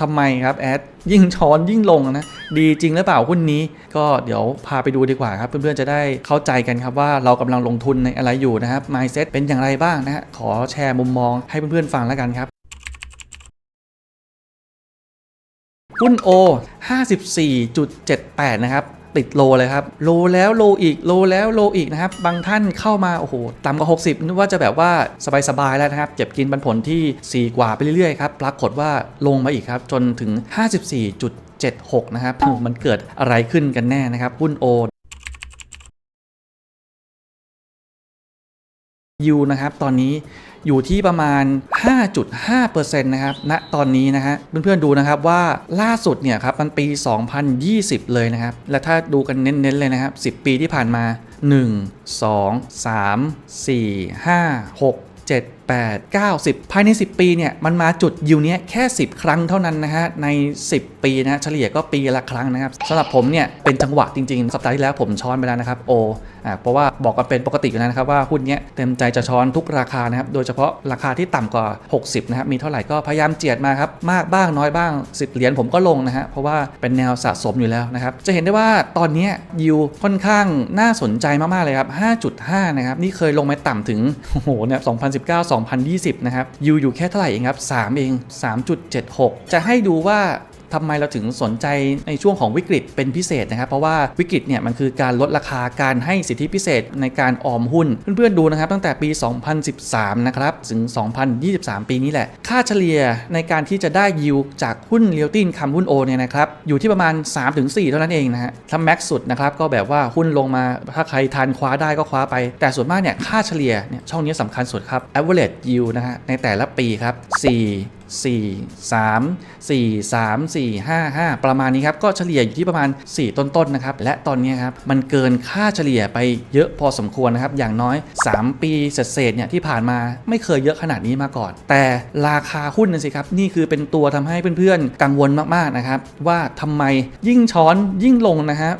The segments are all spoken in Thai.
ทำไมครับแอดยิ่งช้อนยิ่งลงนะ ดีจริงหรือเปล่าหุ้นนี้ ก็เดี๋ยวพาไปดูดีกว่าครับ เพื่อนๆจะได้เข้าใจกันครับว่าเรากำลังลงทุนในอะไรอยู่นะครับ mindset เป็นอย่างไรบ้างนะฮะขอแชร์มุมมองให้เพื่อนๆฟังแล้วกันครับหุ้น O 54.78 นะครับ ติดโลเลยครับ โลแล้วโลอีกโลแล้วโลอีกนะครับ บางท่านเข้ามา โอ้โห ต่ำกว่า 60นึกว่าจะแบบว่าสบายๆแล้วนะครับ เก็บกินปันผลที่ 4 กว่าไปเรื่อยๆครับ ปรากฏว่าลงมาอีกครับ จนถึง 54.76 นะครับมันเกิดอะไรขึ้นกันแน่นะครับหุ้น O ยูนะครับตอนนี้อยู่ที่ประมาณ 5.5%นะครับณตอนนี้นะฮะเพื่อนๆดูนะครับว่าล่าสุดเนี่ยครับมันปี 2020 เลยนะครับ และถ้าดูกันเน้นๆเลยนะครับ 10 ปีที่ผ่านมา 1 2 3 4 5 6 7 8 9 10 ภายใน 10 ปีเนี่ยมันมาจุดยิวเนี้ยแค่ 10 ครั้งเท่านั้นนะฮะใน 10 ปีนะเฉลี่ยก็ปีละครั้งนะครับสำหรับผมเนี่ยเป็นจังหวะจริงๆ สัปดาห์ที่แล้วผมช้อนไปแล้วนะครับโอ เพราะว่าบอกกันเป็นปกติอยู่แล้วนะครับว่าหุ้นเนี้ยเต็มใจจะช้อนทุกราคานะครับโดยเฉพาะราคาที่ต่ำกว่า 60นะครับมีเท่าไหร่ก็พยายามเจียดมาครับมากบ้างน้อยบ้าง 10 เหรียญผมก็ลงนะฮะเพราะว่าเป็นแนวสะสมอยู่แล้วนะครับจะเห็นได้ว่าตอนนี้ยยิวค่อนข้างน่าสนใจมากๆเลยครับ 5.5 นะครับนี่เคยลงมาต่ำถึงโอ้โหเนี่ย2019 2020 นะครับยิวอยู่แค่เท่าไหร่เองครับ3เอง 3.76 จะให้ดูว่า ทำไมเราถึงสนใจในช่วงของวิกฤตเป็นพิเศษนะครับ เพราะว่าวิกฤตเนี่ยมันคือการลดราคาการให้สิทธิพิเศษในการออมหุ้น เพื่อนๆดูนะครับตั้งแต่ปี 2013 นะครับ ถึง 2023 ปีนี้แหละ ค่าเฉลี่ยในการที่จะได้ยิวจากหุ้นเรียลติ้นคำหุ้นโอเนี่ยนะครับ อยู่ที่ประมาณ 3-4 เท่านั้นเองนะฮะถ้าแม็กซ์สุดนะครับก็แบบว่าหุ้นลงมาถ้าใครทันคว้าได้ก็คว้าไป แต่ส่วนมากเนี่ยค่าเฉลี่ยเนี่ยช่องนี้สำคัญสุดครับ average yield นะฮะในแต่ละปีครับ4 4 3 4 3 4 5 5 ประมาณนี้ครับ ก็เฉลี่ยอยู่ที่ประมาณ 4 ต้นๆนะครับ และตอนนี้ครับ มันเกินค่าเฉลี่ยไปเยอะพอสมควรนะครับ อย่างน้อย 3 ปีเศษเนี่ยที่ผ่านมาไม่เคยเยอะขนาดนี้มาก่อน แต่ราคาหุ้นนะสิครับ นี่คือเป็นตัวทำให้เพื่อนๆ กังวลมากๆนะครับ ว่าทำไมยิ่งช้อนยิ่งลงนะฮะ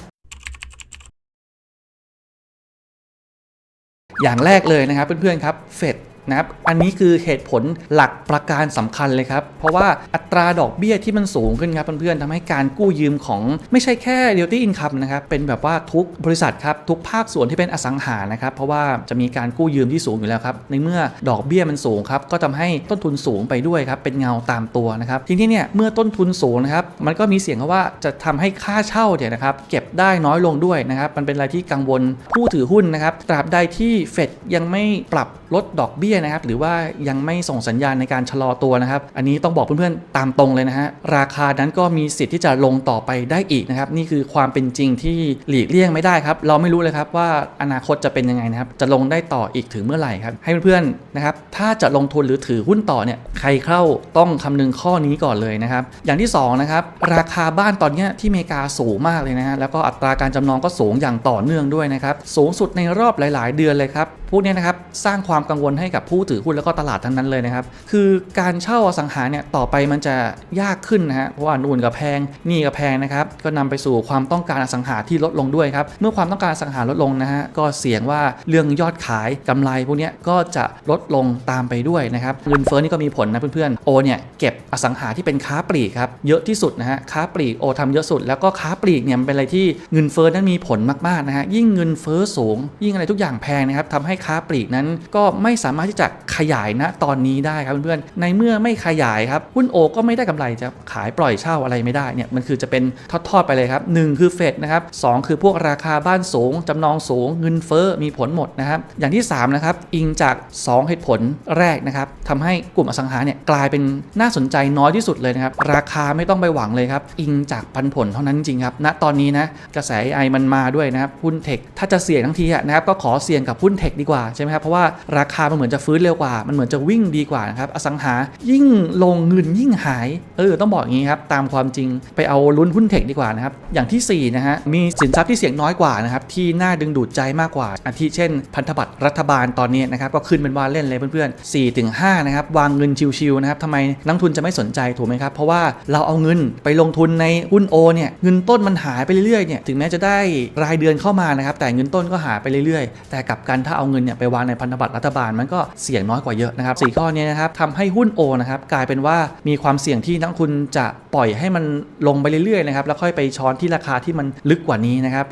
อย่างแรกเลยนะครับเพื่อนๆครับเฟด นะครับ อันนี้คือเหตุผลหลักประการสำคัญเลยครับ เพราะว่าอัตราดอกเบี้ยที่มันสูงขึ้นครับเพื่อนๆทำให้การกู้ยืมของไม่ใช่แค่ realty income นะครับ เป็นแบบว่าทุกบริษัทครับ ทุกภาคส่วนที่เป็นอสังหานะครับ เพราะว่าจะมีการกู้ยืมที่สูงอยู่แล้วครับ ในเมื่อดอกเบี้ยมันสูงครับ ก็ทำให้ต้นทุนสูงไปด้วยครับ เป็นเงาตามตัวนะครับ ทีนี้เนี่ยเมื่อต้นทุนสูงนะครับ มันก็มีเสียงว่าจะทำให้ค่าเช่าเนี่ยนะครับเก็บได้น้อยลงด้วยนะครับ มันเป็นอะไรที่กังวลผู้ถือหุ้นนะครับ ตราบใดที่เฟดยังไม่ปรับลดดอกเบี้ยนะครับหรือว่ายังไม่ส่งสัญญาณในการชะลอตัวนะครับ อันนี้ต้องบอกเพื่อนๆตามตรงเลยนะฮะราคานั้นก็มีสิทธิ์ที่จะลงต่อไปได้อีกนะครับนี่คือความเป็นจริงที่หลีกเลี่ยงไม่ได้ครับเราไม่รู้เลยครับว่าอนาคตจะเป็นยังไงนะครับจะลงได้ต่ออีกถึงเมื่อไหร่ครับให้เพื่อนๆนะครับถ้าจะลงทุนหรือถือหุ้นต่อเนี่ยใครเข้าต้องคำนึงข้อนี้ก่อนเลยนะครับอย่างที่สองนะครับราคาบ้านตอนนี้ที่อเมริกาสูงมากเลยนะฮะแล้วก็อัตราการจำนองก็สูงอย่างต่อเนื่องด้วยนะครับสูงสุดในรอบหลาย ๆ เดือนเลยครับ วกเนี้ยนะครับสร้างความกังวลให้กับผู้ถือหุ้นแล้วก็ตลาดทั้งนั้นเลยนะครับ คือการเช่าอสังหาเนี่ยต่อไปมันจะยากขึ้นนะฮะเพราะว่านู่นก็แพงนี่ก็แพงนะครับก็นำไปสู่ความต้องการอสังหาที่ลดลงด้วยครับเมื่อความต้องการอสังหาลดลงนะฮะก็เสี่ยงว่าเรื่องยอดขายกำไรพวกนี้ก็จะลดลงตามไปด้วยนะครับเงินเฟ้อนี่ก็มีผลนะเพื่อนๆโอเนี่ยเก็บอสังหาที่เป็นค้าปลีกครับเยอะที่สุดนะฮะค้าปลีกโอทำเยอะสุด แล้วก็ค้าปลีกเนี่ยมันเป็นอะไรที่เงินเฟ้อนั้นมีผลมากๆนะฮะยิ่งเงินเฟ้อสูง ยิ่งอะไรทุกอย่างแพงนะครับทำให้ค้าปลีกนั้น ก็ไม่สามารถที่จะขยายนะตอนนี้ได้ครับเพื่อนๆในเมื่อไม่ขยายครับหุ้นโอก็ไม่ได้กำไรจะขายปล่อยเช่าอะไรไม่ได้เนี่ยมันคือจะเป็นทอดๆไปเลยครับหนึ่งคือเฟดนะครับสองคือพวกราคาบ้านสูงจำนองสูงเงินเฟ้อมีผลหมดนะครับอย่างที่สามนะครับอิงจากสองเหตุผลแรกนะครับทำให้กลุ่มอสังหาเนี่ยกลายเป็นน่าสนใจน้อยที่สุดเลยนะครับราคาไม่ต้องไปหวังเลยครับอิงจากปันผลเท่านั้นจริงครับณตอนนี้นะกระแส AI มันมาด้วยนะครับหุ้นเทคถ้าจะเสี่ยงทั้งทีนะครับก็ขอเสี่ยงกับหุ้นเทคดีกว่าใช่ไหมครับเพราะว่าราคามันเหมือนจะฟื้นเร็วกว่า มันเหมือนจะวิ่งดีกว่านะครับอสังหายิ่งลงเงินยิ่งหายเออต้องบอกอย่างนี้ครับตามความจริงไปเอาลุ้นหุ้นเทคดีกว่านะครับอย่างที่สี่นะฮะมีสินทรัพย์ที่เสี่ยงน้อยกว่านะครับที่น่าดึงดูดใจมากกว่าอาทิเช่น พันธบัตรรัฐบาลตอนนี้นะครับก็ขึ้นเป็นว่าเล่นเลยเพื่อนๆ4ถึง5นะครับวางเงินชิวๆนะครับทำไมนักทุนจะไม่สนใจถูกไหมครับเพราะว่าเราเอาเงินไปลงทุนในหุ้นโอเนี่ยเงินต้นมันหายไปเรื่อยๆเนี่ยถึงแม้จะได้รายเดือนเข้ามานะครับแต่เงินต้นก็หายไปเรื่อยๆ แต่กลับกันถ้าเอาเงินเนี่ยไปวางในพันธบัตรรัฐบาลมันก็เสี่ยงน้อยกว่าเยอะนะครับสี่ข้อนี้นะครับทำให้หุ้นโอนะครับกลายเป็นว่ามีความเสี่ยงที่นักลงทุนจะปล่อยให้มันลงไปเรื่อยๆนะครับแล้วค่อยไปช้อนที่ราคาที่มันลึกกว่านี้นะครับ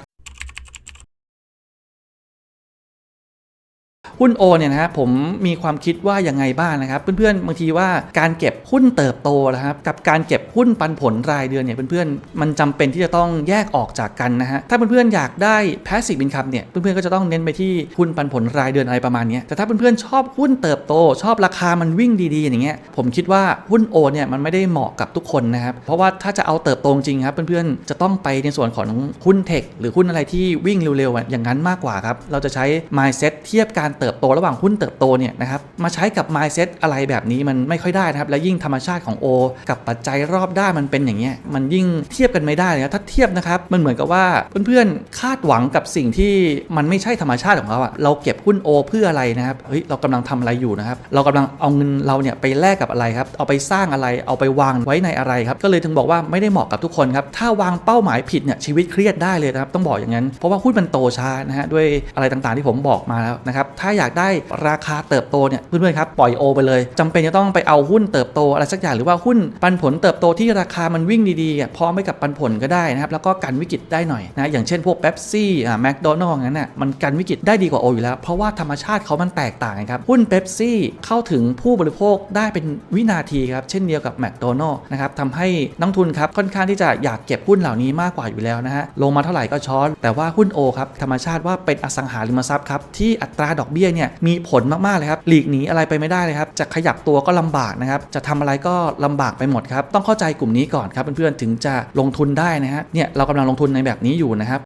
หุ้นโอเนี่ยนะครับผมมีความคิดว่ายังไงบ้างนะครับ เพื่อนๆบางทีว่าการเก็บหุ้นเติบโตนะครับกับการเก็บหุ้นปันผลรายเดือนเนี่ยเพื่อนๆมันจำเป็นที่จะต้องแยกออกจากกันนะฮะถ้าเพื่อนๆอยากได้ passive income เนี่ยเพื่อนๆก็จะต้องเน้นไปที่หุ้นปันผลรายเดือนอะไรประมาณนี้แต่ถ้าเพื่อนๆชอบหุ้นเติบโต ชอบราคามันวิ่งดีๆ อย่างเงี้ยผมคิดว่าหุ้นโอเนี่ยมันไม่ได้เหมาะกับทุกคนนะครับเพราะว่าถ้าจะเอาเติบโตจริงครับเพื่อนๆจะต้องไปในส่วนของหุ้นเทคหรือหุ้นอะไรที่วิ่งเร็วๆอะอย่างนั้นมากกว่าครับเราจะใช้ mindset เทียบการเติบโตระหว่างหุ้นเติบโตเนี่ยนะครับมาใช้กับ mindset อะไรแบบนี้มันไม่ค่อยได้นะครับและยิ่งธรรมชาติของ O กับปัจจัยรอบด้านมันเป็นอย่างเงี้ยมันยิ่งเทียบกันไม่ได้เลยนะถ้าเทียบนะครับมันเหมือนกับว่าเพื่อนๆคาดหวังกับสิ่งที่มันไม่ใช่ธรรมชาติของเราอะเราเก็บหุ้น O เพื่ออะไรนะครับเฮ้ยเรากำลังทำอะไรอยู่นะครับเรากำลังเอาเงินเราเนี่ยไปแลกกับอะไรครับเอาไปสร้างอะไรเอาไปวางไว้ในอะไรครับก็เลยถึงบอกว่าไม่ได้เหมาะกับทุกคนครับถ้าวางเป้าหมายผิดเนี่ยชีวิตเครียดได้เลยนะครับต้องบอกอย่างนั้น เพราะว่าหุ้นมันโตช้านะฮะด้วยอะไรต่างๆที่ผมบอกมาแล้วนะครับถ้าอยากได้ราคาเติบโตเนี่ยเพื่อนๆครับปล่อยโอไปเลยจำเป็นจะต้องไปเอาหุ้นเติบโตอะไรสักอย่างหรือว่าหุ้นปันผลเติบโตที่ราคามันวิ่งดีๆพร้อมไปกับปันผลก็ได้นะครับแล้วก็กันวิกฤตได้หน่อยนะอย่างเช่นพวกเบปซี่อ่าแมคโดนัลล์งั้นน่ะมันกันวิกฤตได้ดีกว่าโออยู่แล้ว เพราะว่าธรรมชาติเขามันแตกต่างกันครับหุ้นเบปซี่เข้าถึงผู้บริโภคได้เป็นวินาทีครับเช่นเดียวกับแมคโดนัลล์นะครับทำให้นักทุนครับค่อนข้างที่จะอยากเก็บหุ้นเหล่านี้มากกว่าอยู่แล้วนะฮะลงมาเท่าไหร่ก็ช้อนแต่ว่าหุ้นโอครับธรรมชาติว่าเป็นอสังหาริมทรัพย์ครับที่อัตราดอกเบี้ยเนี่ยมีผลมากๆเลยครับหลีกหนีอะไรไปไม่ได้เลยครับจะขยับตัวก็ลำบากนะครับจะทำอะไรก็ลำบากไปหมดครับต้องเข้าใจกลุ่มนี้ก่อนครับเพื่อนๆถึงจะลงทุนได้นะฮะเนี่ยเรากำลังลงทุนในแบบนี้อยู่นะครับ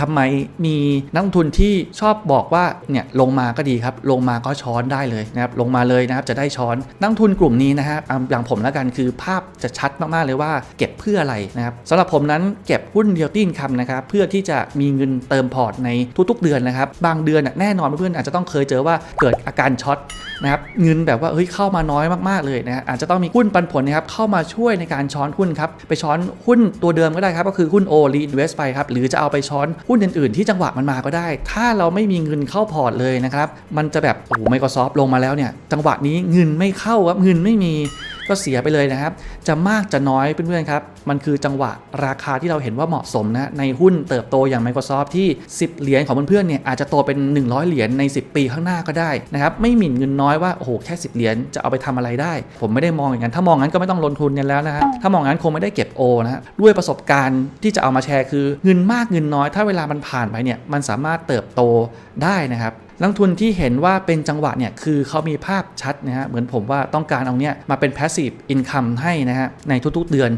ทำไมมีนักลงทุนที่ชอบบอกว่าเนี่ยลงมาก็ดีครับ ลงมาก็ช้อนได้เลยนะครับลงมาเลยนะครับจะได้ช้อนนักทุนกลุ่มนี้นะฮะอ่าอย่างผมแล้วกันคือภาพจะชัดมากๆเลยว่าเก็บเพื่ออะไรนะครับสำหรับผมนั้นเก็บหุ้นเดียวตีนคำนะครับเพื่อที่จะมีเงินเติมพอร์ตในทุกๆเดือนนะครับ บางเดือนแน่นอนเพื่อนๆอาจจะต้องเคยเจอว่าเกิดอาการช็อตนะครับเงินแบบว่าเฮ้ยเข้ามาน้อยมากๆเลยนะอาจจะต้องมีหุ้นปันผลนะครับเข้ามาช่วยในการช้อนหุ้นครับไปช้อนหุ้นตัวเดิมก็ได้ครับก็คือหุ้น O reinvest ไปครับหรือจะเอาไปช้อนหุ้นอื่น ๆ ที่จังหวะมันมาก็ได้ ถ้าเราไม่มีเงินเข้าพอร์ตเลยนะครับ มันจะแบบ โอ้โห Microsoft ลงมาแล้วเนี่ย จังหวะนี้เงินไม่เข้าครับเงินไม่มี ก็เสียไปเลยนะครับ จะมากจะน้อยเพื่อนๆครับ มันคือจังหวะราคาที่เราเห็นว่าเหมาะสมนะในหุ้นเติบโตอย่าง Microsoft ที่ 10 เหรียญของเพื่อนๆเนี่ยอาจจะโตเป็น 100 เหรียญใน 10 ปีข้างหน้าก็ได้นะครับไม่หมิ่นเงินน้อยว่าโอ้โหแค่ 10 เหรียญจะเอาไปทำอะไรได้ ผมไม่ได้มองอย่างนั้น ถ้ามองงั้นก็ไม่ต้องลงทุนกันแล้วนะฮะถ้ามองงั้นคงไม่ได้เก็บโอนะฮะด้วยประสบการณ์ที่จะเอามาแชร์คือเงินมากเงินน้อย ถ้าเวลามันผ่านไปเนี่ยมันสามารถเติบโตได้นะครับ นักทุนที่เห็นว่าเป็นจังหวะเนี่ยคือเขามีภาพชัดนะฮะเหมือนผมว่าต้องการเอาเนี่ยมาเป็น passive income ให้นะฮะในทุกๆเดือน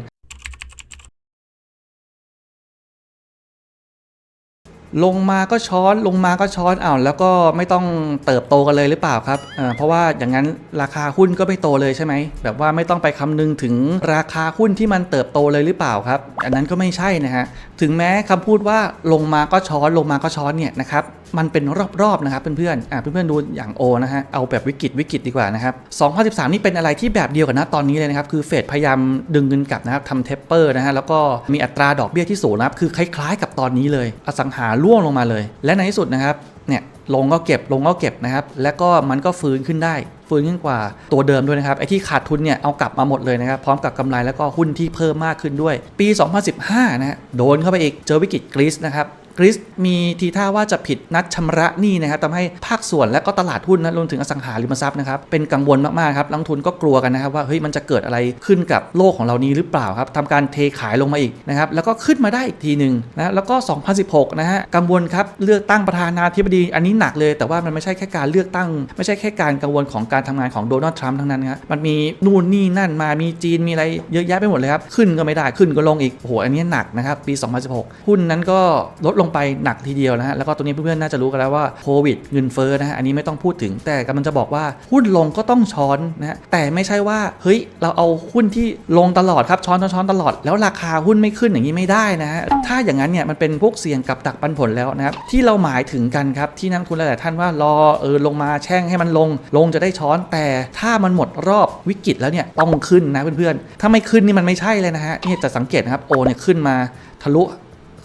ลงมาก็ช้อนลงมาก็ช้อนอ้าวแล้วก็ไม่ต้องเติบโตกันเลยหรือเปล่าครับเพราะว่าอย่างนั้นราคาหุ้นก็ไม่โตเลยใช่ไหมแบบว่าไม่ต้องไปคำนึงถึงราคาหุ้นที่มันเติบโตเลยหรือเปล่าครับ อันนั้นก็ไม่ใช่นะฮะถึงแม้คำพูดว่าลงมาก็ช้อนลงมาก็ช้อนเนี่ยนะครับมันเป็นรอบๆนะครับเพื่อนๆอ่าเพื่อนๆดูอย่างโอนะฮะเอาแบบวิกฤตวิกฤตดีกว่านะครับ2013 นี่เป็นอะไรที่แบบเดียวกันนะตอนนี้เลยนะครับคือเฟดพยายามดึงเงินกลับนะครับทำเทปเปอร์นะฮะแล้วก็มีอัตราดอกเบี้ยที่สูงนะครับคือคล้าย ๆ กับตอนนี้เลยอสังหาร่วงลงมาเลย และในที่สุดนะครับเนี่ยลงก็เก็บลงก็เก็บนะครับ แล้วก็มันก็ฟื้นขึ้นได้ ฟื้นขึ้นกว่าตัวเดิมด้วยนะครับไอ้ที่ขาดทุนเนี่ยเอากลับมาหมดเลยนะครับ พร้อมกับกำไรแล้วก็หุ้นที่เพิ่มมากขึ้นด้วย ปี 2015 นะฮะโดนเข้าไปอีกเจอวิกฤตกรีซนะครับ กรีซมีทีท่าว่าจะผิดนัดชำระหนี้นะครับทำให้ภาคส่วนและก็ตลาดหุ้นนะรวมถึงอสังหาริมทรัพย์นะครับเป็นกังวลมากๆครับนักลงทุนก็กลัวกันนะครับว่าเฮ้ยมันจะเกิดอะไรขึ้นกับโลกของเรานี้หรือเปล่าครับทำการเทขายลงมาอีกนะครับแล้วก็ขึ้นมาได้อีกทีหนึ่งนะแล้วก็ 2016 นะฮะกังวลครับเลือกตั้งประธานาธิบดีอันนี้หนักเลย แต่ว่ามันไม่ใช่แค่การเลือกตั้ง ไม่ใช่แค่การกังวลของการทำงานของโดนัลด์ทรัมป์ทั้งนั้นนะครับมันมีนู่นนี่นั่นมามีจีนมีอะไรเยอะแยะไปหมดเลยครับขึ้นก็ไม่ได้ขึ้นก็ลงอีกโอ้โหอันนี้หนักนะครับปี 2016 หุ้นนั้นก็ลดลงงไปหนักทีเดียวนะฮะแล้วก็ตัวนี้เพื่อนๆน่าจะรู้กันแล้วว่าโควิดเงินเฟ้อนะฮะอันนี้ไม่ต้องพูดถึงแต่กำลังจะบอกว่าหุ้นลงก็ต้องช้อนนะฮะแต่ไม่ใช่ว่าเฮ้ยเราเอาหุ้นที่ลงตลอดครับช้อนช้อนช้อนตลอด แล้วราคาหุ้นไม่ขึ้นอย่างนี้ไม่ได้นะฮะถ้าอย่างนั้นเนี่ยมันเป็นพวกเสี่ยงกับดักปันผลแล้วนะครับที่เราหมายถึงกันครับที่นักทุนหลายๆท่านว่ารอเออลงมาแช่งให้มันลง ลงจะได้ช้อนแต่ถ้ามันหมดรอบวิกฤตแล้วเนี่ยต้องขึ้นนะเพื่อนๆถ้าไม่ขึ้นนี่มันไม่ใช่เลยนะฮะนี่จะสังเกตนะครับโอเนี่ยขึ้นมาทะลุ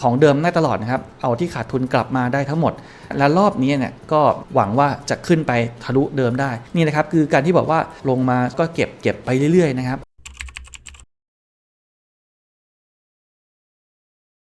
ของเดิมได้ตลอดนะครับ เอาที่ขาดทุนกลับมาได้ทั้งหมด และรอบนี้เนี่ยก็หวังว่าจะขึ้นไปทะลุเดิมได้ นี่นะครับคือการที่บอกว่าลงมาก็เก็บเก็บไปเรื่อยๆนะครับ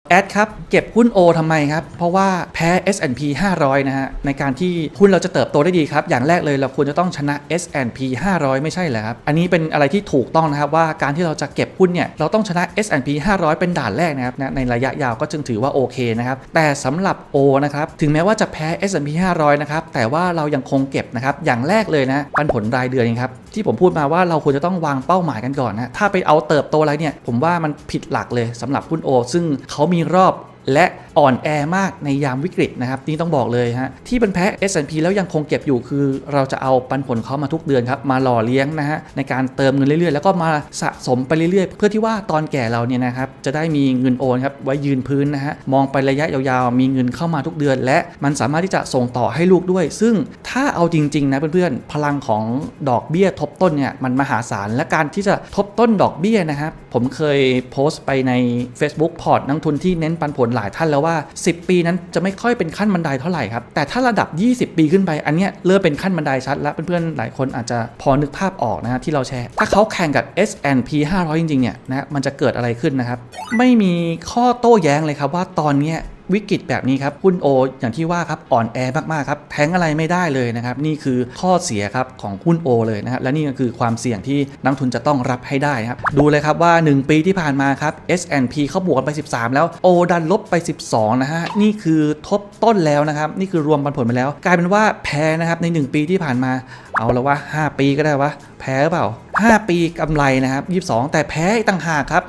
แอดครับ เก็บหุ้น O ทำไมครับ เพราะว่าแพ้ S&P 500 นะฮะ ในการที่หุ้นเราจะเติบโตได้ดีครับ อย่างแรกเลยเราควรจะต้องชนะ S&P 500 ไม่ใช่เหรอครับ อันนี้เป็นอะไรที่ถูกต้องนะครับ ว่าการที่เราจะเก็บหุ้นเนี่ย เราต้องชนะ S&P 500 เป็นด่านแรกนะครับนะในระยะยาวก็จึงถือว่าโอเคนะครับ แต่สำหรับ O นะครับ ถึงแม้ว่าจะแพ้ S&P 500 นะครับ แต่ว่าเรายังคงเก็บนะครับ อย่างแรกเลยนะปันผลรายเดือนครับ ที่ผมพูดมาว่าเราควรจะต้องวางเป้าหมายกันก่อนนะ ถ้าไปเอาเติบโตอะไรเนี่ย ผมว่ามันผิดหลักเลยสำหรับหุ้น O ซึ่งเขามีรอบ และอ่อนแอมากในยามวิกฤตนะครับนี่ต้องบอกเลยฮะที่เป็นแพ้ S&P แล้วยังคงเก็บอยู่คือเราจะเอาปันผลเขามาทุกเดือนครับมาหล่อเลี้ยงนะฮะในการเติมเงินเรื่อยๆ แล้วก็มาสะสมไปเรื่อยๆ เพื่อที่ว่าตอนแก่เราเนี่ยนะครับจะได้มีเงินโอนครับไว้ยืนพื้นนะฮะมองไประยะยาวๆ มีเงินเข้ามาทุกเดือน และมันสามารถที่จะส่งต่อให้ลูกด้วย ซึ่งถ้าเอาจริงๆนะเพื่อนๆพลังของดอกเบี้ยทบต้นเนี่ยมันมหาศาลและการที่จะทบต้นดอกเบี้ยนะครับผมเคยโพสต์ไปใน Facebook พอร์ตนักทุนที่เน้นปันผลหลายท่านแล้วว่า 10 ปีนั้นจะไม่ค่อยเป็นขั้นบันไดเท่าไหร่ครับ แต่ถ้าระดับ 20 ปีขึ้นไป อันเนี้ยเริ่มเป็นขั้นบันไดชัด แล้วเพื่อนๆ หลายคนอาจจะพอนึกภาพออกนะฮะที่เราแชร์ ถ้าเขาแข่งกับ S&P 500 จริงๆ เนี่ยนะมันจะเกิดอะไรขึ้นนะครับ ไม่มีข้อโต้แย้งเลยครับว่าตอนเนี้ย วิกฤตแบบนี้ครับหุ้นโออย่างที่ว่าครับอ่อนแอมากๆครับแทงอะไรไม่ได้เลยนะครับนี่คือข้อเสียครับของหุ้นโอเลยนะครับและนี่ก็คือความเสี่ยงที่นักทุนจะต้องรับให้ได้นะครับดูเลยครับว่า 1 ปีที่ผ่านมาครับ S&P เขาบวกไป 13 แล้วโอดันลบไป 12นะฮะนี่คือทบต้นแล้วนะครับนี่คือรวมปันผลไปแล้ว กลายเป็นว่าแพ้นะครับใน 1 ปีที่ผ่านมา เอาแล้วว่า 5 ปีก็ได้วะ แพ้เปล่า 5 ปีกำไรนะครับ 22 แต่แพ้ต่างหากครับ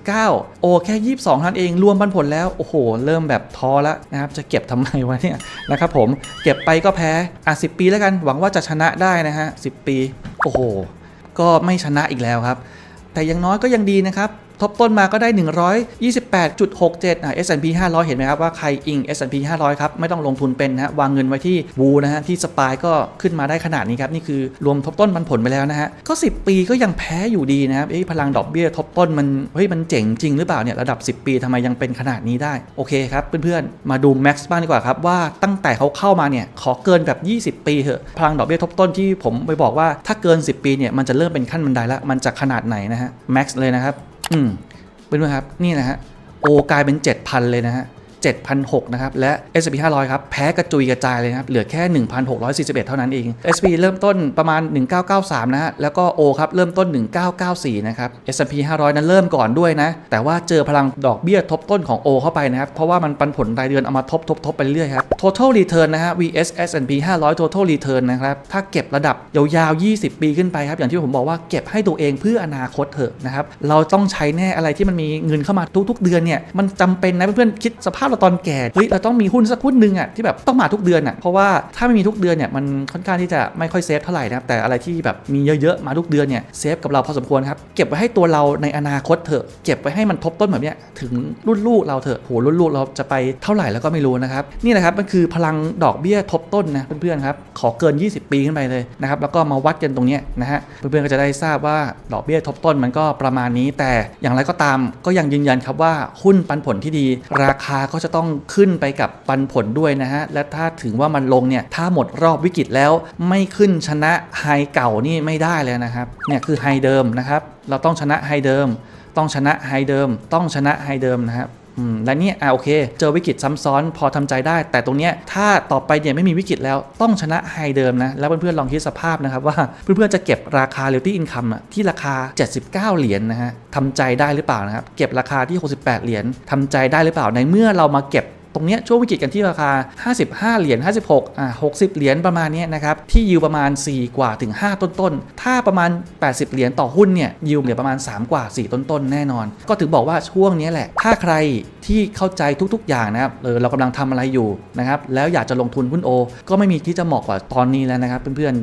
69 โอ้แค่ 22ท่านเองรวมปันผลแล้ว โอ้โห เริ่มแบบท้อแล้วนะครับ จะเก็บทำไมวะเนี่ยนะครับผมเก็บไปก็แพ้อะ10 ปีแล้วกันหวังว่าจะชนะได้นะฮะ10 ปี โอ้โห ก็ไม่ชนะอีกแล้วครับ แต่อยังน้อยก็ยังดีนะครับ ทบต้นมาก็ได้ 128.67อะ S&P 500 เห็นไหมครับว่าใครอิง S&P 500 ครับ ไม่ต้องลงทุนเป็นนะฮะวางเงินไว้ที่วูนะฮะที่สปายก็ขึ้นมาได้ขนาดนี้ครับ นี่คือรวมทบต้นมันผลไปแล้วนะฮะก็ 10 ปีก็ยังแพ้อยู่ดีนะครับเอ้ยพลังดอกเบี้ยทบต้นมันเฮ้ยมันเจ๋งจริงหรือเปล่าเนี่ยระดับ 10 ปีทำไมยังเป็นขนาดนี้ได้โอเคครับเพื่อนๆมาดู Max บ้างดีกว่าครับว่าตั้งแต่เขาเข้ามาเนี่ยขอเกินแบบ 20 ปีเถอะพลังดอกเบี้ยทบต้นที่ผมไปบอกว่าถ้าเกิน 10 ปีเนี่ยมันจะเริ่มเป็นขั้นบันไดล้วมันจะขนาดไหนนะฮะ Max เลยนะครับ อืมเป็นไหมครับ นี่นะฮะโอกลายเป็นเจ็ดพันเลยนะฮะ 7,600นะครับและ S&P 500ครับแพ้กระจุยกระจายเลยนะครับเหลือแค่ 1,641 เท่านั้นเอง S&P เริ่มต้นประมาณ 1993 นะฮะแล้วก็ O ครับเริ่มต้น 1994 นะครับ S&P 500 นั้นเริ่มก่อนด้วยนะ แต่ว่าเจอพลังดอกเบี้ยทบต้นของ O เข้าไปนะครับ เพราะว่ามันปันผลรายเดือนเอามาทบทบทบไปเรื่อยครับ total return นะฮะ vs S&P 500 total return นะครับ ถ้าเก็บระดับยาวๆ 20 ปีขึ้นไปครับ อย่างที่ผมบอกว่าเก็บให้ตัวเองเพื่ออนาคตเถอะนะครับ เราต้องใช้แน่อะไรที่มันมีเงินเข้ามาทุกๆ เดือนเนี่ย มันจำเป็นนะเพื่อนๆ คิดสภาพเราตอนแก่เฮ้ยเราต้องมีหุ้นสักหุ้นหนึ่งอะที่แบบต้องมาทุกเดือนอะเพราะว่าถ้าไม่มีทุกเดือนเนี่ยมันค่อนข้างที่จะไม่ค่อยเซฟเท่าไหร่นะครับแต่อะไรที่แบบมีเยอะๆมาทุกเดือนเนี่ยเซฟกับเราพอสมควรครับเก็บไว้ให้ตัวเราในอนาคตเถอะเก็บไว้ให้มันทบต้นแบบเนี้ยถึงรุ่นลูกเราเถอะโหรุ่นลูกเราจะไปเท่าไหร่แล้วก็ไม่รู้นะครับนี่แหละครับมันคือพลังดอกเบี้ยทบต้นนะเพื่อนๆครับขอเกิน 20 ปีขึ้นไปเลยนะครับแล้วก็มาวัดกันตรงเนี้ยนะฮะเพื่อนๆก็จะได้ทราบว่าดอกเบี้ยทบต้นมันก็ประมาณนี้ แต่อย่างไรก็ตามก็ยังยืนยันครับว่าหุ้นปันผลที่ดี ราคาก็จะต้องขึ้นไปกับปันผลด้วยนะฮะ และถ้าถึงว่ามันลงเนี่ย ถ้าหมดรอบวิกฤตแล้วไม่ขึ้นชนะไฮเก่านี่ไม่ได้เลยนะครับ เนี่ยคือไฮเดิมนะครับ เราต้องชนะไฮเดิม ต้องชนะไฮเดิม ต้องชนะไฮเดิมนะครับ และนี่อ่าโอเค เจอวิกฤตซ้ำซ้อนพอทำใจได้ แต่ตรงเนี้ยถ้าต่อไปเนี่ยไม่มีวิกฤตแล้วต้องชนะไฮเดิมนะ แล้วเพื่อนๆลองคิดสภาพนะครับว่าเพื่อนๆจะเก็บราคาเรลตี้อินคัมอะที่ราคา 79 เหรียญนนะฮะทำใจได้หรือเปล่านะครับ เก็บราคาที่ 68 เหรียญทำใจได้หรือเปล่าในเมื่อเรามาเก็บ ตรงเนี้ยช่วงวิกฤตกันที่ราคา 55 เหรียญ 56 อ่า 60 เหรียญประมาณนี้นะครับ ที่ยิวประมาณ 4 กว่าถึง 5 ต้นๆ ถ้าประมาณ 80 เหรียญต่อหุ้นเนี่ยยิวเหลือประมาณ 3 กว่า 4 ต้นๆ แน่นอน ก็ถึงบอกว่าช่วงนี้แหละ ถ้าใครที่เข้าใจทุกๆ อย่างนะครับเออเรากำลังทำอะไรอยู่นะครับ แล้วอยากจะลงทุนหุ้นโอ ก็ไม่มีที่จะเหมาะกว่าตอนนี้แล้วนะครับเพื่อน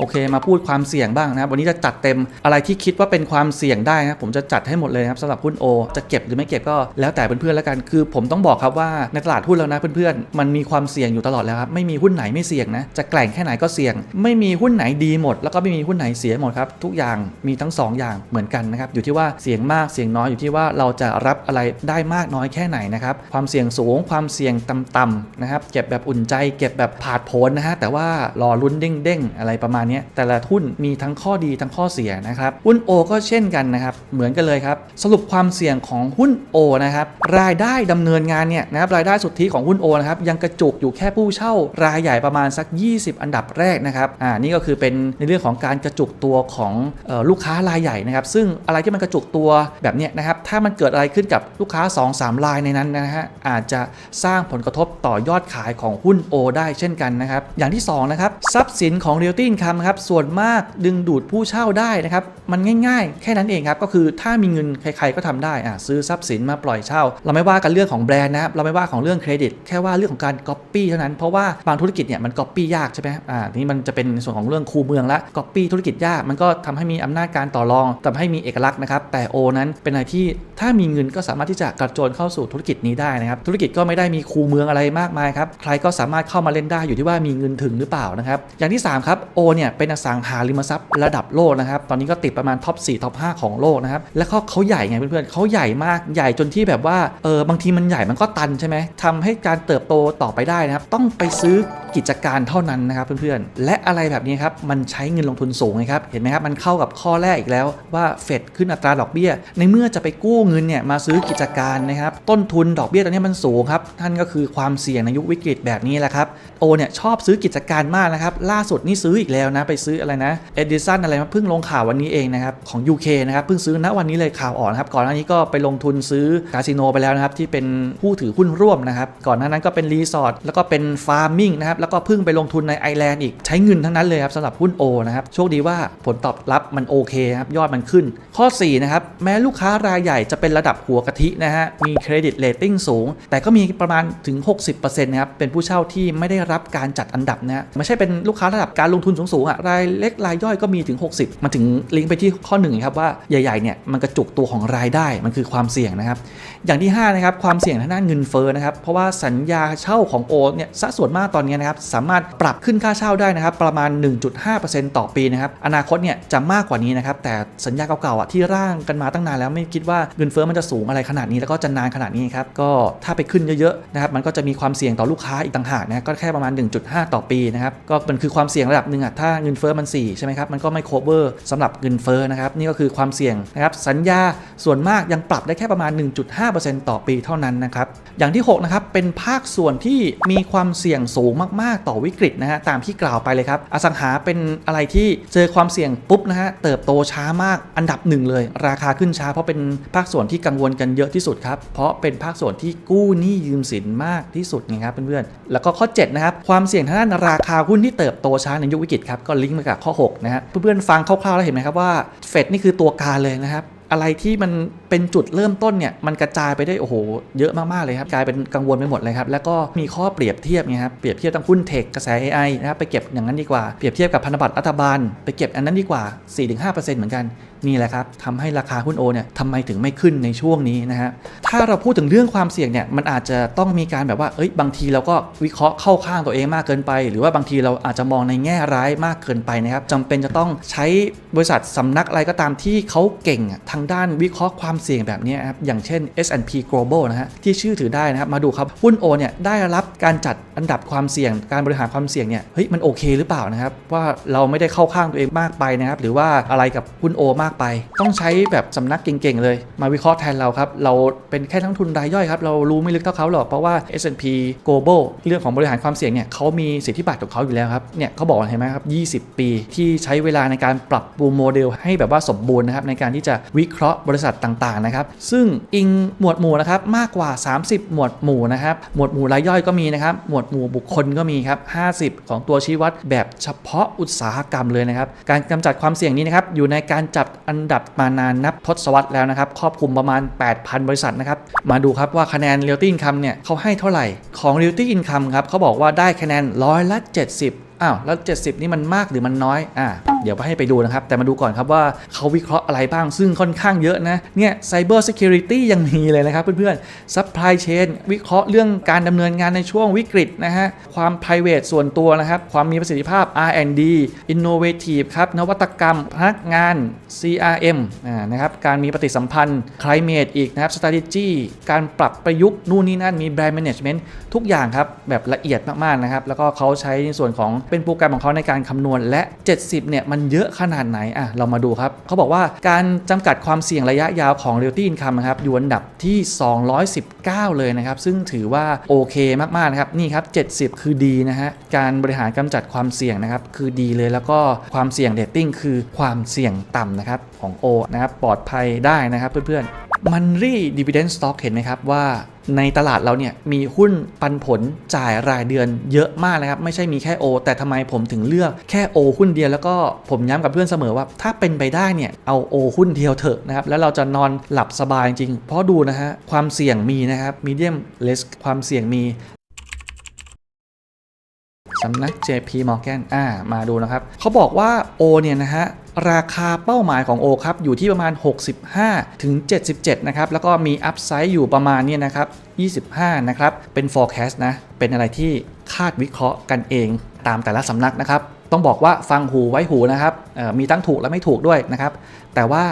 โอเค มาพูดความเสี่ยงบ้างนะครับ วันนี้จะจัดเต็มอะไรที่คิดว่าเป็นความเสี่ยงได้นะผมจะจัดให้หมดเลยนะครับสำหรับหุ้นโอจะเก็บหรือไม่เก็บก็แล้วแต่เพื่อนๆแล้วกัน คือผมต้องบอกครับว่าในตลาดหุ้นแล้วนะเพื่อนๆมันมีความเสี่ยงอยู่ตลอดแล้วครับไม่มีหุ้นไหนไม่เสี่ยงนะจะแกล่งแค่ไหนก็เสี่ยง ไม่มีหุ้นไหนดีหมด แล้วก็ไม่มีหุ้นไหนเสียหมดครับทุกอย่างมีทั้งสองอย่างเหมือนกันนะครับอยู่ที่ว่าเสี่ยงมากเสี่ยงน้อยอยู่ที่ว่าเราจะรับอะไรได้มากน้อยแค่ไหนนะครับความเสี่ยงสูงความเสี่ยงต่ำๆนะครับเก็บแบบอุ่นใจ เก็บแบบผาดโผนนะฮะแต่ว่ารอลุ้นเด้งๆอะไรประมาณนี้แต่ละหุ้นมีทั้งข้อดีทั้งข้อเสียนะครับหุ้นโอก็เช่นกันนะครับเหมือนกันเลยครับสรุปความเสี่ยงของหุ้นโอนะครับรายได้ดำเนินงานเนี่ยนะครับรายได้สุทธิของหุ้นโอนะครับยังกระจุกอยู่แค่ผู้เช่ารายใหญ่ประมาณสัก 20 อันดับแรกนะครับอ่านี่ก็คือเป็นในเรื่องของการกระจุกตัวของออลูกค้ารายใหญ่นะครับซึ่งอะไรที่มันกระจุกตัวแบบเนี้ยนะครับถ้ามันเกิดอะไรขึ้นกับลูกค้า 2-3 รายในนั้นนะฮะอาจจะสร้างผลกระทบต่อยอดขายของหุ้นโอได้เช่นกันนะครับอย่างที่สองนะครับทรัพย์สินของ Realty Income ครับส่วนมากดึงดูดผู้เช่าได้นะครับ มันง่ายๆ แค่นั้นเองครับ ก็คือถ้ามีเงินใครๆก็ทำได้อะซื้อทรัพย์สินมาปล่อยเช่า เราไม่ว่ากันเรื่องของแบรนด์นะครับเราไม่ว่าของเรื่องเครดิต แค่ว่าเรื่องของการ Copy เท่านั้นเพราะว่าบางธุรกิจเนี่ยมัน Copy ยากใช่ไหมอ่านี่มันจะเป็นในส่วนของเรื่องคูเมืองละ Copy ธุรกิจยากมันก็ทำให้มีอำนาจการต่อรองทำให้มีเอกลักษณ์นะครับแต่โอนั้นเป็นอะไรที่ถ้ามีเงินก็สามารถที่จะกระโจนเข้าสู่ธุรกิจนี้ได้นะครับธุรกิจก็ไม่ได้มีคูเมืองอะไรมากมายครับใครก็สามารถเข้ามาเล่นได้อยู่ที่ว่ามีเงินถึงหรือเปล่านะครับอย่างที่สามครับโอเนี่ยเป็นอสังหาริมทรัพย์ระดับโลกนะครับตอนนี้ก็ติดประมาณท็อป4ท็อป5ของโลกนะครับและเขาเขาใหญ่ไงเพื่อนๆเขาใหญ่มากใหญ่จนที่แบบว่าเออบางทีมันใหญ่มันก็ตันใช่ไหมทำให้การเติบโตต่อไปได้นะครับต้องไปซื้อกิจการเท่านั้นนะครับเพื่อนๆ และอะไรแบบนี้ครับมันใช้เงินลงทุนสูงไงครับเห็นไหมครับมันเข้ากับข้อแรกอีกแล้วว่าเฟดขึ้นอัตราดอกเบี้ย ในเมื่อจะไปกู้เงินเนี่ยมาซื้อกิจการนะครับต้นทุนดอกเบี้ยตอนนี้มันสูงครับท่านก็คือความเสี่ยงในยุควิกฤตแบบนี้แหละครับโอเนี่ยชอบซื้อกิจการมากนะครับล่าสุดนี่ซื้ออีกแล้วนะไปซื้ออะไรนะเอดิสันอะไรมาเพิ่งลงข่าววันนี้เองนะครับของ UK นะครับเพิ่งซื้อณวันนี้เลยข่าวอ่อนะครับก่อนหน้านี้ก็ไปลงทุนซื้อคาสิโนไปแล้วนะครับที่เป็นผู้ถือหุ้นร่วมนะครับก่อนหน้านั้นก็เป็นรีสอร์ทแล้วก็เป็นฟาร์มิงนะครับแล้วก็เพิ่งไปลงทุนในไอแลนด์อีกใช้เงินทั้งนั้นเลยครับสำหรับหุ้นโอนะครับโชคดีว่าผลตอบรับมันโอเคครับยอดมันขึ้น ข้อ4นะครับแม้ลูกค้ารายใหญ่จะเป็นระดับหัวกะทินะฮะมีเครดิตเรตติ้งสูง แต่ก็มีประมาณถึง 60%นะครับเป็นผู้เช่าที่ไม่ได้รับการจัดอันดับนะฮะไม่ใช่เป็นลูกค้าระดับการลงทุนสูงๆอะรายเล็กรายย่อยก็มีถึง 60 มันถึงลิงก์ไปที่ข้อหนึ่งครับว่าใหญ่ๆเนี่ยมันกระจุกตัวของรายได้มันคือความเสี่ยงนะครับอย่างที่5นะครับความเสี่ยงทางด้านเงินเฟ้อนะครับเพราะว่าสัญญาเช่าของโอเนี่ยสัดส่วนมากตอนนี้นะครับสามารถปรับขึ้นค่าเช่าได้นะครับประมาณ 1.5%ต่อปีนะครับอนาคตเนี่ยจะมากกว่านี้นะครับแต่สัญญาเก่าๆอะที่ร่างกันมาตั้งนานแล้วไม่คิดว่าเงินเฟ้อมันจะสูงอะไรขนาดนี้แล้วก็จะนานขนาดนี้ครับก็ถ้าไปขึ้นเยอะๆนะครับมันก็จะมีความเสี่ยงต่อลูกค้าอีกต่างหากนะก็แค่ประมาณ 1.5 ต่อปีนะครับก็มันคือความเสี่ยงระดับหนึ่งอะถ้าเงินเฟ้อมัน4ใช่ไหมครับมันก็ไม่ cover สำหรับเงินเฟ้อนะครับนี่ก็คือความเสี่ยงนะครับสัญญาส่วนมากยังปรับได้แค่ประมาณ 1.5%ต่อปีเท่านั้นนะครับอย่างที่6นะครับเป็นภาคส่วนที่มีความเสี่ยงสูงมมากๆต่อวิกฤตนะฮะตามที่กล่าวไปเลยครับ อสังหาเป็นอะไรที่เจอความเสี่ยงปุ๊บนะฮะเติบโตช้ามากอันดับหนึ่งเลย ราคาขึ้นช้าเพราะเป็นภาคส่วนที่กังวลกันเยอะที่สุดครับ เพราะเป็นภาคส่วนที่กู้หนี้ยืมสินมากที่สุดไงครับเพื่อนๆแล้วก็ข้อ7นะครับความเสี่ยงทางด้านราคาหุ้นที่เติบโตช้าในยุควิกฤตครับก็ลิงก์มากับข้อ6นะฮะเพื่อนๆฟังคร่าวๆแล้วเห็นไหมครับว่าเฟดนี่คือตัวการเลยนะครับ อะไรที่มันเป็นจุดเริ่มต้นเนี่ยมันกระจายไปได้โอ้โหเยอะมากๆเลยครับกลายเป็นกังวลไปหมดเลยครับแล้วก็มีข้อเปรียบเทียบไงครับเปรียบเทียบทั้งหุ้นเทคกระแส AI นะครับไปเก็บอย่างนั้นดีกว่าเปรียบเทียบกับพันธบัตรรัฐบาล ไปเก็บอันนั้นดีกว่า 4-5%เหมือนกันนี่แหละครับทำให้ราคาหุ้นโอเนี่ยทำไมถึงไม่ขึ้นในช่วงนี้นะฮะถ้าเราพูดถึงเรื่องความเสี่ยงเนี่ยมันอาจจะต้องมีการแบบว่าเอ้ยบางทีเราก็วิเคราะห์เข้าข้างตัวเองมากเกินไป หรือว่าบางทีเราอาจจะมองในแง่ร้ายมากเกินไปนะครับจำเป็นจะต้องใช้บริษัทสำนักอะไรก็ตามที่เขาเก่งอะทางด้านวิเคราะห์ความเสี่ยงแบบนี้ครับอย่างเช่น S&P Global นะฮะที่ชื่อถือได้นะครับมาดูครับหุ้นโอเนี่ยได้รับการจัดอันดับความเสี่ยง การบริหารความเสี่ยงเนี่ยเฮ้ยมันโอเคหรือเปล่านะครับว่าเราไม่ได้เข้าข้างตัวเองมากไปนะครับหรือว่าอะไรกับหุ้นโอมากไป ต้องใช้แบบสำนักเก่งๆเลย มาวิเคราะห์แทนเราครับเราเป็นแค่นักลงทุนรายย่อยครับเรารู้ไม่ลึกเท่าเขาหรอกเพราะว่า S&P Global เรื่องของบริหารความเสี่ยงเนี่ยเขามีสิทธิบัตรของเขาอยู่แล้วครับเนี่ยเขาบอกเห็นไหมครับ 20 ปี ที่ใช้เวลาในการปรับปรุงโมเดลให้แบบว่าสมบูรณ์นะครับในการที่จะวิเคราะห์บริษัทต่างๆนะครับซึ่งอิงหมวดหมู่นะครับมากกว่า 30 หมวดหมู่นะครับหมวดหมู่รายย่อยก็มีนะครับหมวดหมู่บุคคลก็มีครับ50 ของตัวชี้วัดแบบเฉพาะอุตสาหกรรมเลยนะครับการกำจัดความเสี่ยงนี้นะครับอยู่ในการจับอันดับมานานนับทศวรรษแล้วนะครับครอบคลุมประมาณ 8,000 บริษัทนะครับมาดูครับว่าคะแนน Realty Income เนี่ยเขาให้เท่าไหร่ของ Realty Income ครับเขาบอกว่าได้คะแนนร้อยละ70 อ้าวแล้ว 70 นี่มันมากหรือมันน้อยอ่าเดี๋ยวไปให้ไปดูนะครับ แต่มาดูก่อนครับว่าเขาวิเคราะห์อะไรบ้างซึ่งค่อนข้างเยอะนะ เนี่ย Cyber Security ยังมีเลยนะครับเพื่อนๆ Supply Chain วิเคราะห์เรื่องการดำเนินงานในช่วงวิกฤตนะฮะ ความ private ส่วนตัวนะครับ ความมีประสิทธิภาพ R&D Innovative ครับ นวัตกรรมพนักงาน CRM อ่านะครับ การมีปฏิสัมพันธ์ Climate อีกนะครับ Strategy การปรับประยุกต์นู่นนี่นั่นมี Brand Management ทุกอย่างครับ แบบละเอียดมากๆนะครับ แล้วก็เขาใช้ในส่วนของเป็นโปรแกรมของเขาในการคำนวณและ 70 เนี่ย มันเยอะขนาดไหนอะเรามาดูครับเขาบอกว่าการจำกัดความเสี่ยงระยะยาวของ Realty Income นะครับอยู่อันดับที่ 219 เลยนะครับ ซึ่งถือว่าโอเคมาก ๆ นะครับ นี่ครับ 70 คือดีนะฮะ การบริหารกำจัดความเสี่ยงนะครับ คือดีเลยแล้วก็ความเสี่ยงเดตติ้งคือความเสี่ยงต่ำนะครับของ O นะครับปลอดภัยได้นะครับเพื่อนๆมันรีดิว i เดน d stock เห็นไหมครับว่า ในตลาดเราเนี่ยมีหุ้นปันผลจ่ายรายเดือนเยอะมากนะครับ ไม่ใช่มีแค่ O แต่ทำไมผมถึงเลือกแค่ O หุ้นเดียวแล้วก็ผมย้ำกับเพื่อนเสมอว่า ถ้าเป็นไปได้เนี่ยเอา O หุ้นเดียวเถอะนะครับ แล้วเราจะนอนหลับสบายจริง เพราะดูนะฮะความเสี่ยงมีนะครับ medium risk ความเสี่ยงมีสำนัก JP Morgan อ่า มาดูนะครับ เขาบอกว่า O เนี่ยนะฮะ ราคาเป้าหมายของโอครับอยู่ที่ประมาณ 65 ถึง 77 นะครับ แล้วก็มีอัพไซด์อยู่ประมาณนี้นะครับ 25 นะครับ เป็น forecast นะ เป็นอะไรที่คาดวิเคราะห์กันเองตามแต่ละสำนักนะครับ ต้องบอกว่าฟังหูไว้หูนะครับมีทั้งถูกและไม่ถูกด้วยนะครับแต่ว่า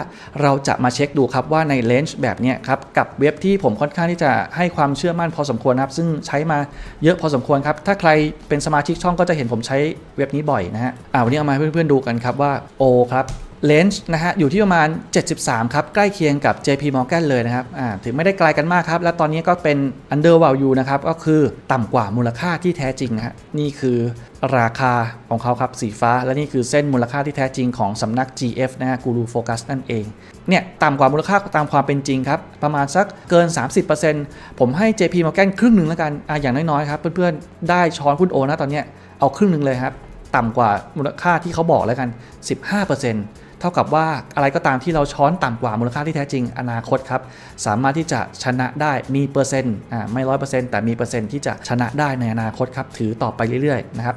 เราจะมาเช็คดูครับว่าในเลนจ์แบบนี้ครับกับเว็บที่ผมค่อนข้างที่จะให้ความเชื่อมั่นพอสมควรนะครับ ซึ่งใช้มาเยอะพอสมควรครับ ถ้าใครเป็นสมาชิกช่องก็จะเห็นผมใช้เว็บนี้บ่อยนะฮะอ่าวันนี้เอามาให้เพื่อนๆดูกันครับว่าโอครับ เลนจ์นะฮะอยู่ที่ประมาณ 73 ครับ ใกล้เคียงกับ JP Morgan เลยนะครับถึงไม่ได้ไกลกันมากครับ และตอนนี้ก็เป็น under value นะครับ ก็คือต่ำกว่ามูลค่าที่แท้จริงนะฮะนี่คือราคาของเขาครับสีฟ้า และนี่คือเส้นมูลค่าที่แท้จริงของสำนัก GF นะฮะ Guru Focus นั่นเอง เนี่ยต่ำกว่ามูลค่าตามความเป็นจริงครับ ประมาณสักเกิน 30%ผมให้ JP Morgan ครึ่งหนึ่งแล้วกันออย่างน้อยๆครับเพื่อนๆได้ช้อนหุ้นโอนะตอนเนี้ยเอาครึ่งหนึ่งเลยครับต่ำกว่ามูลค่าที่เขาบอกแล้วกัน 15% เท่ากับว่าอะไรก็ตามที่เราช้อนต่ำกว่ามูลค่าที่แท้จริงอนาคตครับสามารถที่จะชนะได้มีเปอร์เซ็นต์ไม่ร้อยเปอร์เซ็นต์แต่มีเปอร์เซ็นต์ที่จะชนะได้ในอนาคตครับถือต่อไปเรื่อยๆนะครับ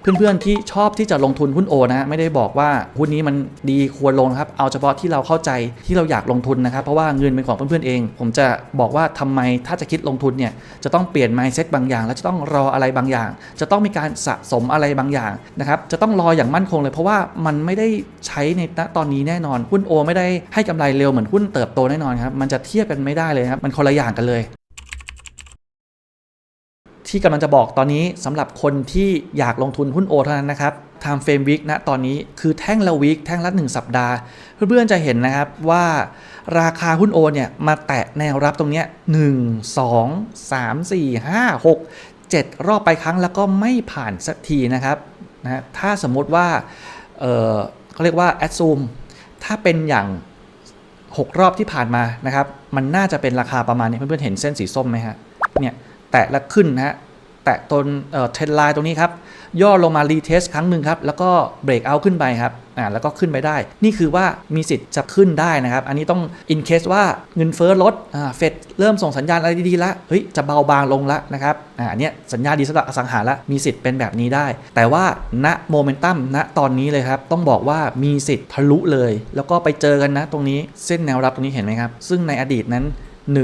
เพื่อนๆที่ชอบที่จะลงทุนหุ้นโอนะฮะไม่ได้บอกว่าหุ้นนี้มันดีควรลงครับเอาเฉพาะที่เราเข้าใจที่เราอยากลงทุนนะครับ เพราะว่าเงินเป็นของเพื่อนๆเอง ผมจะบอกว่าทำไมถ้าจะคิดลงทุนเนี่ยจะต้องเปลี่ยน mindset บางอย่าง แล้วจะต้องรออะไรบางอย่าง จะต้องมีการสะสมอะไรบางอย่างนะครับจะต้องรออย่างมั่นคงเลย เพราะว่ามันไม่ได้ใช้ในณตอนนี้แน่นอนหุ้นโอ ไม่ได้ให้กำไรเร็วเหมือนหุ้นเติบโตแน่นอนครับมันจะเทียบกันไม่ได้เลยครับมันคนละอย่างกันเลย ที่กำลังจะบอกตอนนี้สำหรับคนที่อยากลงทุนหุ้นโอเท่านั้นนะครับ Time Frame Week ณตอนนี้คือแท่งละวีคแท่งละ 1 สัปดาห์ เพื่อนๆจะเห็นนะครับว่าราคาหุ้นโอเนี่ยมาแตะแนวรับตรงเนี้ย1 2 3 4 5 6 7 รอบไปครั้งแล้วก็ไม่ผ่านสักทีนะครับนะถ้าสมมติว่าเออเขาเรียกว่า assume ถ้าเป็นอย่าง 6 รอบที่ผ่านมานะครับ มันน่าจะเป็นราคาประมาณนี้เพื่อนๆเห็นเส้นสีส้มไหมฮะเนี่ย แตะแล้วขึ้นนะฮะแตะตนเทรนไลน์ตรงนี้ครับ ย่อลงมารีเทสครั้งหนึ่งครับ แล้วก็เบรกเอาขึ้นไปครับอ่าแล้วก็ขึ้นไปได้ นี่คือว่ามีสิทธิ์จะขึ้นได้นะครับ อันนี้ต้องอินเคสว่าเงินเฟ้อลดอ่าเฟดเริ่มส่งสัญญาณอะไรดีๆล้วเฮ้ยจะเบาบางลงล้วนะครับอ่าเนี่ยสัญญาดีสำหรับอสังหาละมีสิทธิ์เป็นแบบนี้ได้ แต่ว่าณโมเมนตัมณตอนนี้เลยครับ ต้องบอกว่ามีสิทธิ์ทะลุเลย แล้วก็ไปเจอกันนะตรงนี้เส้นแนวรับตรงนี้เห็นไหมครับ ซึ่งในอดีตนั้น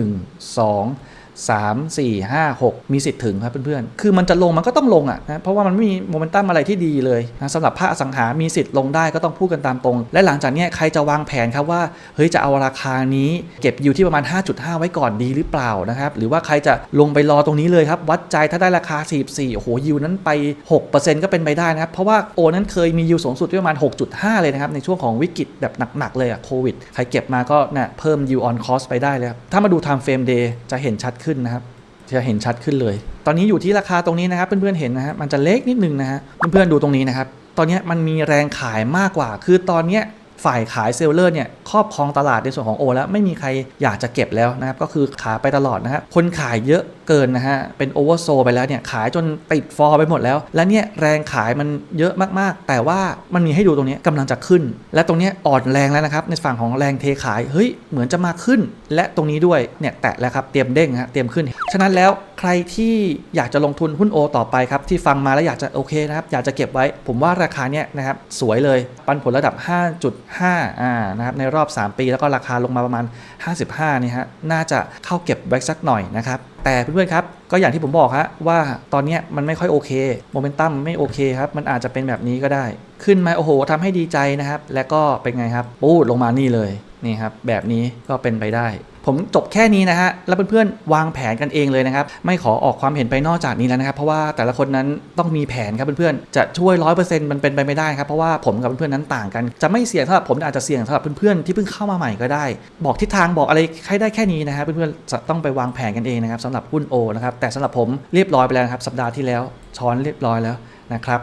1 2 3 4 5 6 มีสิทธิ์ถึงครับเพื่อนๆ คือมันจะลงมันก็ต้องลงอะนะเพราะว่ามันไม่มีโมเมนตัมอะไรที่ดีเลยนะสำหรับภาคอสังหา มีสิทธิ์ลงได้ก็ต้องพูดกันตามตรง และหลังจากนี้ใครจะวางแผนครับว่าเฮ้ยจะเอาราคานี้เก็บอยู่ที่ประมาณ 5.5 ไว้ก่อนดีหรือเปล่านะครับหรือว่าใครจะลงไปรอตรงนี้เลยครับวัดใจถ้าได้ราคา 44โอ้โหยิวนั้นไป 6%ก็เป็นไปได้นะครับเพราะว่าโอนั้นเคยมียิวสูงสุดที่ประมาณ 6.5 เลยนะครับในช่วงของวิกฤตแบบหนักๆเลยอะโควิดใครเก็บมาก็นะเพิ่มยิวออนคอสไปได้เลยครับถ้ามาดู time frame day จะเห็นชัดขึ้นนะครับจะเห็นชัดขึ้นเลย ตอนนี้อยู่ที่ราคาตรงนี้นะครับ เพื่อนๆเห็นนะฮะมันจะเล็กนิดนึงนะฮะเพื่อนๆดูตรงนี้นะครับ ตอนนี้มันมีแรงขายมากกว่า คือตอนเนี้ย ฝ่ายขายเซลเลอร์เนี่ยครอบครองตลาดในส่วนของโอแล้วไม่มีใครอยากจะเก็บแล้วนะครับก็คือขายไปตลอดนะครับคนขายเยอะเกินนะฮะเป็นโอเวอร์โซไปแล้วเนี่ยขายจนติดฟอร์ไปหมดแล้ว และเนี่ยแรงขายมันเยอะมากๆ แต่ว่ามันมีให้ดูตรงนี้กำลังจะขึ้น และตรงนี้อ่อนแรงแล้วนะครับในฝั่งของแรงเทขายเฮ้ยเหมือนจะมาขึ้น และตรงนี้ด้วยเนี่ยแตะแล้วครับเตรียมเด้งฮะเตรียมขึ้น ฉะนั้นแล้ว รรที่อยากจะลงทุนหุ้นโอต่อไปครับ ที่ฟังมาแล้วอยากจะโอเคนะครับ อยากจะเก็บไว้ ผมว่าราคาเนี้ยนะครับสวยเลย ปันผลระดับ 5.5อ่านะครับในรอบ 3 ปีแล้วก็ราคาลงมาประมาณ 55นี่ฮะน่าจะเข้าเก็บไว้สักหน่อยนะครับแต่เพื่อนๆครับก็อย่างที่ผมบอกฮะว่าตอนเนี้ยมันไม่ค่อยโอเคโมเมนตัมไม่โอเคครับมันอาจจะเป็นแบบนี้ก็ได้ ขึ้นมาโอ้โหทำให้ดีใจนะครับ แล้วก็เป็นไงครับ ปูดลงมานี่เลยนี่ครับแบบนี้ก็เป็นไปได้ ผมจบแค่นี้นะฮะ แล้วเพื่อนๆวางแผนกันเองเลยนะครับ ไม่ขอออกความเห็นไปนอกจากนี้แล้วนะครับ เพราะว่าแต่ละคนนั้นต้องมีแผนครับเพื่อนๆ จะช่วยร้อยเปอร์เซ็นต์มันเป็นไปไม่ได้ครับ เพราะว่าผมกับเพื่อนๆนั้นต่างกัน จะไม่เสี่ยงสำหรับผมอาจจะเสี่ยงสำหรับเพื่อนๆที่เพิ่งเข้ามาใหม่ก็ได้ บอกทิศทางบอกอะไรใครได้แค่นี้นะครับเพื่อนๆจะต้องไปวางแผนกันเองนะครับสำหรับหุ้นโอนะครับแต่สำหรับผมเรียบร้อยไปแล้วครับสัปดาห์ที่แล้วช้อนเรียบร้อยแล้วนะครับ